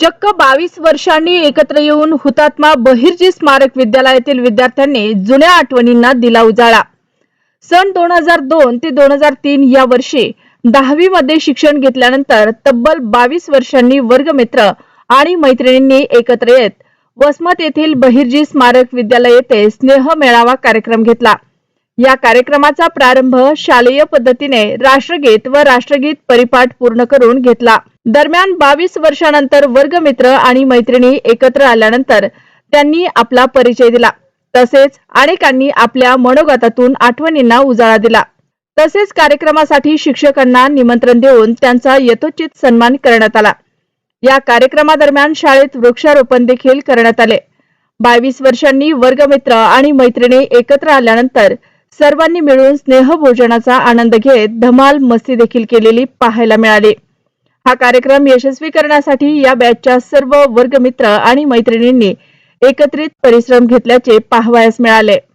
चक्क बावीस वर्षांनी एकत्र येऊन हुतात्मा बहिर्जी स्मारक विद्यालयातील विद्यार्थ्यांनी जुन्या आठवणींना दिला उजाळा. सन दोन हजार दोन ते दोन हजार तीन या वर्षी दहावी मध्ये शिक्षण घेतल्यानंतर तब्बल बावीस वर्षांनी वर्गमित्र आणि मैत्रिणींनी एकत्र येत वसमत येथील बहिर्जी स्मारक विद्यालय येथे स्नेह मेळावा कार्यक्रम घेतला. या कार्यक्रमाचा प्रारंभ शालेय पद्धतीने राष्ट्रगीत व राष्ट्रगीत परिपाठ पूर्ण करून घेतला. दरम्यान बावीस वर्षानंतर वर्गमित्र आणि मैत्रिणी एकत्र आल्यानंतर त्यांनी आपला परिचय दिला. तसेच अनेकांनी आपल्या मनोगतातून आठवणींना उजाळा दिला. तसेच कार्यक्रमासाठी शिक्षकांना निमंत्रण देऊन त्यांचा यथोचित सन्मान करण्यात आला. या कार्यक्रमादरम्यान शाळेत वृक्षारोपण देखील करण्यात आले. बावीस वर्षांनी वर्गमित्र आणि मैत्रिणी एकत्र आल्यानंतर सर्वांनी मिळून स्नेहभोजनाचा आनंद घेत धमाल मस्ती देखील केलेली पाहायला मिळाली. हा कार्यक्रम यशस्वी करण्यासाठी या बॅचच्या सर्व वर्गमित्र आणि मैत्रिणींनी एकत्रित परिश्रम घेतल्याचे पाहावयास मिळाले.